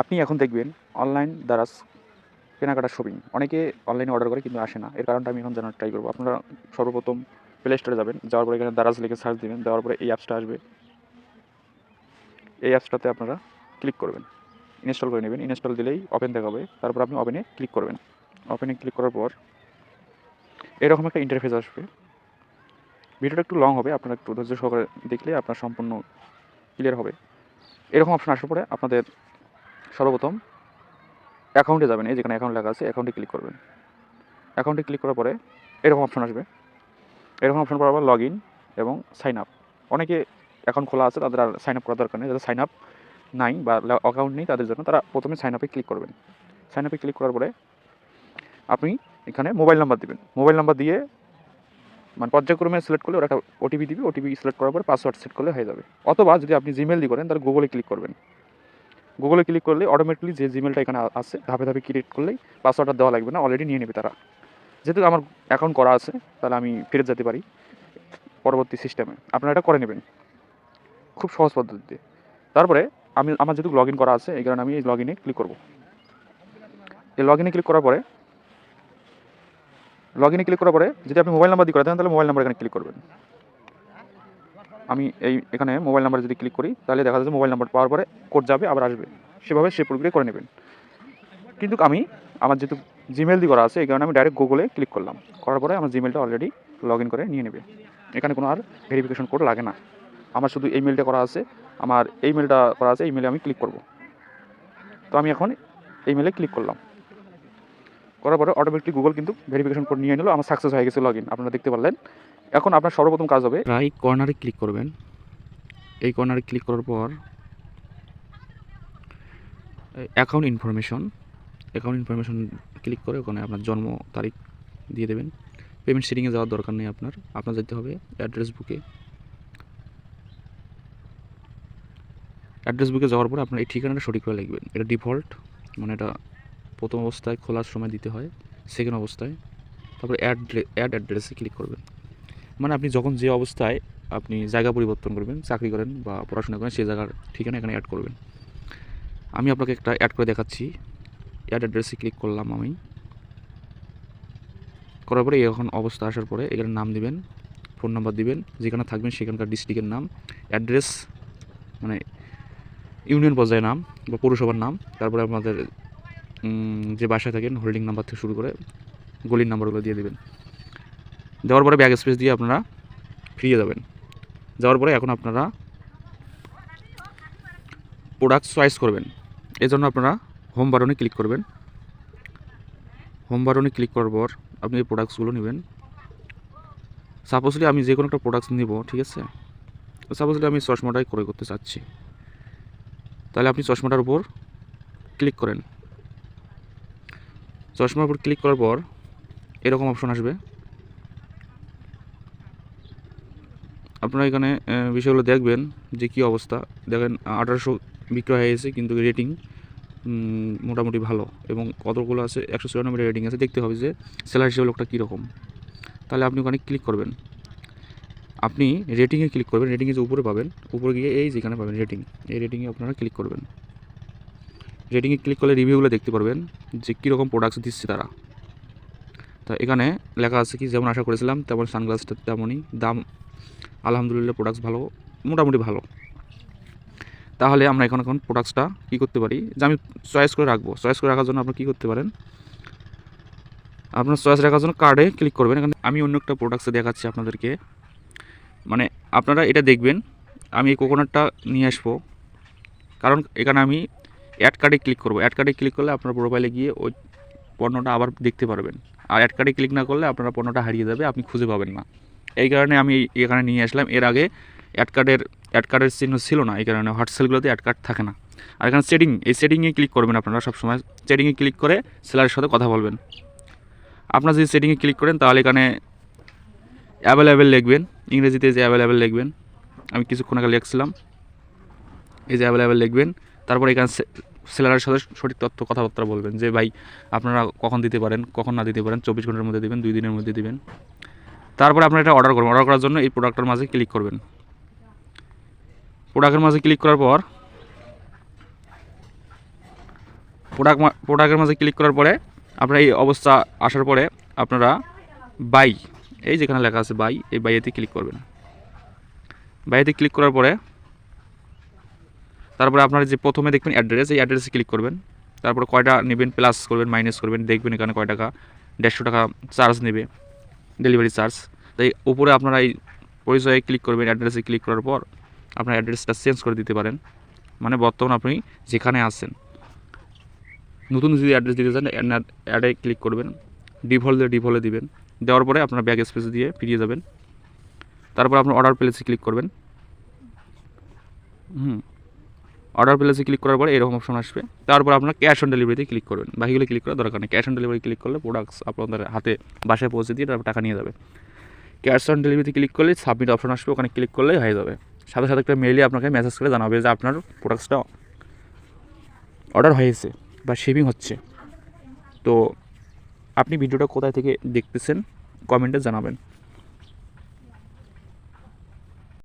আপনি এখন দেখবেন অনলাইন দ্বারা কেনাকাটার শপিং অনেকে অনলাইনে অর্ডার করে কিন্তু আসে না। এর কারণটা আমি এখন জানার ট্রাই করব। আপনারা সর্বপ্রথম প্লে স্টোরে যাবেন, যাওয়ার পরে এখানে দারাজ লিখে সার্চ দেবেন, দেওয়ার পরে এই অ্যাপসটা আসবে। এই অ্যাপসটাতে আপনারা ক্লিক করবেন। ইনস্টল করে নেবেন। ইনস্টল দিলেই ওপেন দেখাবে। তারপর আপনি ওপেনে ক্লিক করবেন। ওপেনে ক্লিক করার পর এরকম একটা ইন্টারফেস আসবে। ভিডিওটা একটু লং হবে, আপনারা একটু ধৈর্য সহকারে দেখলে আপনার সম্পূর্ণ ক্লিয়ার হবে। এরকম অপশন আসার পরে আপনাদের সর্বপ্রথম অ্যাকাউন্টে যাবেন, এই যেখানে অ্যাকাউন্ট লেখা আছে, অ্যাকাউন্টে ক্লিক করবেন। অ্যাকাউন্টে ক্লিক করার পরে এরকম অপশন আসবে। এরকম অপশন পর লগ ইন এবং সাইন আপ অনেকে অ্যাকাউন্ট খোলা আছে, তাদের আর সাইন আপ করার দরকার নেই। যাদের সাইন আপ নাই বা অ্যাকাউন্ট নেই, তাদের জন্য তারা প্রথমে সাইন আপে ক্লিক করবেন। সাইন আপে ক্লিক করার পরে আপনি এখানে মোবাইল নাম্বার দিবেন। মোবাইল নাম্বার দিয়ে মানে পর্যায়ক্রমে সিলেক্ট করলে ওরা একটা ওটিপি দিবে। ওটিপি সিলেক্ট করার পরে পাসওয়ার্ড সেট করলে হয়ে যাবে। অথবা যদি আপনি জিমেল দিয়ে করেন, তাহলে গুগলে ক্লিক করবেন। গুগলে ক্লিক করলে অটোমেটিকলি যে জিমেলটা এখানে আছে, ধাপে ধাপে ক্রিয়েট করলেই পাসওয়ার্ডটা দেওয়া লাগবে না অলরেডি নিয়ে নেবে তারা। যেহেতু আমার অ্যাকাউন্ট করা আছে, তাহলে আমি ফেরত যেতে পারি পরবর্তী সিস্টেমে আপনারা এটা করে নেবেন। খুব সহজ পদ্ধতিতে। তারপরে আমি, আমার যেহেতু লগ ইন করা আছে, এই কারণে আমি এই লগ ইনে ক্লিক করব। এই লগ ইনে ক্লিক করার পরে লগ ইনে ক্লিক করার পরে যদি আপনি মোবাইল নাম্বার দিয়ে করে দেন তাহলে মোবাইল নাম্বার এখানে ক্লিক করবেন। আমি এই, এখানে মোবাইল নাম্বার যদি ক্লিক করি, তাহলে দেখা যাচ্ছে মোবাইল নাম্বার পাওয়ার পরে কোড যাবে, আবার আসবে। সেভাবে সে প্রক্রিয়া করে নেবেন। কিন্তু আমি আমার যেহেতু জিমেল দিয়ে করা আছে, এই কারণে আমি ডাইরেক্ট গুগলে ক্লিক করলাম। করার পরে আমার জিমেলটা অলরেডি লগ ইন করে নিয়ে নেবে। এখানে কোনো আর ভেরিফিকেশন কোড লাগে না। আমার শুধু এই মেলটা করা আছে, আমার এই মেলটা করা আছে, এই মেলে আমি ক্লিক করব। তো আমি এখন এই মেলে ক্লিক করলাম। করার পরে অটোমেটিক গুগল কিন্তু ভেরিফিকেশন কোড নিয়ে নিল, আমার সাকসেস হয়ে গেছে লগ ইন আপনারা দেখতে পারলেন। এখন আপনার সর্বপ্রথম কাজ হবে রাইট কর্নারে ক্লিক করবেন। এই কর্নারে ক্লিক করার পর account information account information click করে ওখানে আপনার জন্ম তারিখ দিয়ে দেবেন। পেমেন্ট সেটিংয়ে যাওয়ার দরকার নেই আপনার। আপনার যেতে হবে অ্যাড্রেস বুকে অ্যাড্রেস বুকে যাওয়ার পরে আপনার এই ঠিকানাটা সঠিক করে লিখবেন। এটা ডিফল্ট মানে এটা প্রথম অবস্থায় খোলার সময় দিতে হয় সেকেন্ড অবস্থায়। তারপরে অ্যাড অ্যাড অ্যাড্রেসে ক্লিক করবেন। মানে আপনি যখন যে অবস্থায় আপনি জায়গা পরিবর্তন করবেন, চাকরি করেন বা পড়াশোনা করেন সেই জায়গার ঠিকানা এখানে অ্যাড করবেন। আমি আপনাকে একটা অ্যাড করে দেখাচ্ছি। অ্যাড অ্যাড্রেসে ক্লিক করলাম আমি। করার পরে এখন অবস্থা আসার পরে এখানে নাম দিবেন ফোন নাম্বার দিবেন, যেখানে থাকবেন সেখানকার ডিস্ট্রিক্টের নাম অ্যাড্রেস মানে ইউনিয়ন পর্যায়ে নাম বা পৌরসভার নাম, তারপরে আপনাদের যে বাসায় থাকেন হোল্ডিং নাম্বার থেকে শুরু করে গলির নাম্বারগুলো দিয়ে দেবেন। দেওয়ার পরে ব্যাগ স্পেস দিয়ে আপনারা ফিরিয়ে যাবেন যাওয়ার পরে এখন আপনারা প্রোডাক্ট চয়েস করবেন। এই জন্য আপনারা হোম বাটনে ক্লিক করবেন। হোম বাটনে ক্লিক করার পর আপনি এই প্রোডাক্টসগুলো নেবেন। সাপোজলি আমি যে কোনো একটা প্রোডাক্টস নিব, ঠিক আছে? সাপোজলি আমি চশমাটাই ক্রয় করতে চাচ্ছি। তাহলে আপনি চশমাটার উপর ক্লিক করেন। চশমার উপর ক্লিক করার পর এরকম অপশন আসবে। আপনারা এখানে বিষয়গুলো দেখবেন যে কী অবস্থা। দেখেন, আঠারোশো বিক্রয় হয়ে গেছে, কিন্তু রেটিং মোটামুটি ভালো। এবং কতগুলো আছে? একশো চুরানব্বই রেটিং আছে। দেখতে হবে যে সেলার হিসেবে লোকটা কীরকম। তাহলে আপনি ওখানে ক্লিক করবেন। আপনি রেটিংয়ে ক্লিক করবেন। রেটিংয়ে যে উপরে পাবেন, উপরে গিয়ে এই যেখানে পাবেন রেটিং এই রেটিংয়ে আপনারা ক্লিক করবেন। রেটিংয়ে ক্লিক করলে রিভিউগুলো দেখতে পারবেন যে কীরকম প্রোডাক্টস দিচ্ছে তারা। তা এখানে লেখা আছে কি, যেমন আশা করেছিলাম, তেমন সানগ্লাসটা তেমনই। দাম আলহামদুলিল্লাহ প্রোডাক্টস ভালো, মোটামুটি ভালো। তাহলে আমরা এখন এখন প্রোডাক্টসটা কী করতে পারি? যে আমি চয়েস করে রাখব। চয়েস করে রাখার জন্য আপনারা কী করতে পারেন? আপনার চয়েস রাখার জন্য কার্ডে ক্লিক করবেন। এখানে আমি অন্য একটা প্রোডাক্টসে দেখাচ্ছি আপনাদেরকে। মানে আপনারা এটা দেখবেন, আমি এই কোকোনাটটা নিয়ে আসব। কারণ এখানে আমি অ্যাড কার্ডে ক্লিক করব। অ্যাড কার্ডে ক্লিক করলে আপনার প্রোফাইলে গিয়ে ওই পণ্যটা আবার দেখতে পারবেন। আর অ্যাড কার্ডে ক্লিক না করলে আপনার পণ্যটা হারিয়ে যাবে, আপনি খুঁজে পাবেন না। এই কারণে আমি এখানে নিয়ে আসলাম। এর আগে অ্যাড কার্ডের অ্যাড কার্ডের চিহ্ন ছিল না, এই কারণে হোয়াটসঅ্যাপগুলোতে অ্যাড কার্ড থাকে না। আর এখানে সেটিং এই সেটিংয়ে ক্লিক করবেন আপনারা সবসময়। সেটিংয়ে ক্লিক করে সেলারের সাথে কথা বলবেন। আপনার যদি সেটিংয়ে ক্লিক করেন, তাহলে এখানে অ্যাভেলেবেল লিখবেন। ইংরেজিতে যে অ্যাভেলেবেল লিখবেন। আমি কিছুক্ষণ আগে লিখছিলাম। এই যে অ্যাভেলেবেল লিখবেন। তারপর এখানে সেলারের সাথে সঠিক তথ্য, কথাবার্তা বলবেন। যে ভাই, আপনারা কখন দিতে পারেন, কখন না দিতে পারেন, চব্বিশ ঘণ্টার মধ্যে দিবেন, দুই দিনের মধ্যে দিবেন। তারপরে আপনারা এটা অর্ডার করবেন। অর্ডার করার জন্য এই প্রোডাক্টের মাঝে ক্লিক করবেন। প্রোডাক্টের মাঝে ক্লিক করার পর প্রোডাক্ট প্রোডাক্টের মাঝে ক্লিক করার পরে আপনার এই অবস্থা আসার পরে আপনারা বাই এই যেখানে লেখা আছে বাই এই বাইয়েতে ক্লিক করবেন। বাইয়েতে ক্লিক করার পরে তারপরে আপনার যে প্রথমে দেখবেন অ্যাড্রেস এই অ্যাড্রেসে ক্লিক করবেন। তারপরে কয়টা নেবেন প্লাস করবেন মাইনাস করবেন, দেখবেন এখানে কয় টাকা, দেড়শো টাকা চার্জ নেবে। ডেলিভারি চার্জ তাই উপরে আপনারা এই পরিচয়ে ক্লিক করবেন অ্যাড্রেসে ক্লিক করার পর আপনার অ্যাড্রেসটা চেঞ্জ করে দিতে পারেন। মানে বর্তমান আপনি যেখানে আছেন। নতুন যদি অ্যাড্রেস দিতে চান অ্যাডে ক্লিক করবেন। ডিফল্ট দিয়ে ডিফল্টে দিবেন। দেওয়ার পরে আপনার ব্যাগ স্পেস দিয়ে ফিরিয়ে যাবেন। তারপর আপনার অর্ডার প্লেসে ক্লিক করবেন। হুম। অর্ডার প্লেসে ক্লিক করার পরে এরকম অপশন আসবে। তারপর আপনার ক্যাশ অন ডেলিভারিতে ক্লিক করবেন। বাকিগুলো ক্লিক করার দরকার নেই। ক্যাশ অন ডেলিভারি ক্লিক করলে প্রোডাক্টস আপনাদের হাতে বাসায় পৌঁছে দিয়ে তারপর টাকা নিয়ে যাবে। ক্যাশ অন ডেলিভারিতে ক্লিক করলে সাবমিট অপশন আসবে। ওখানে ক্লিক করলেই হয়ে যাবে। সাথে সাথে একটা মেইলে আপনাকে মেসেজ করে জানাবে যে আপনার প্রোডাক্টসটা অর্ডার হয়েছে বা শিপিং হচ্ছে। তো আপনি ভিডিওটা কোথায় থেকে দেখতেছেন কমেন্টে জানাবেন।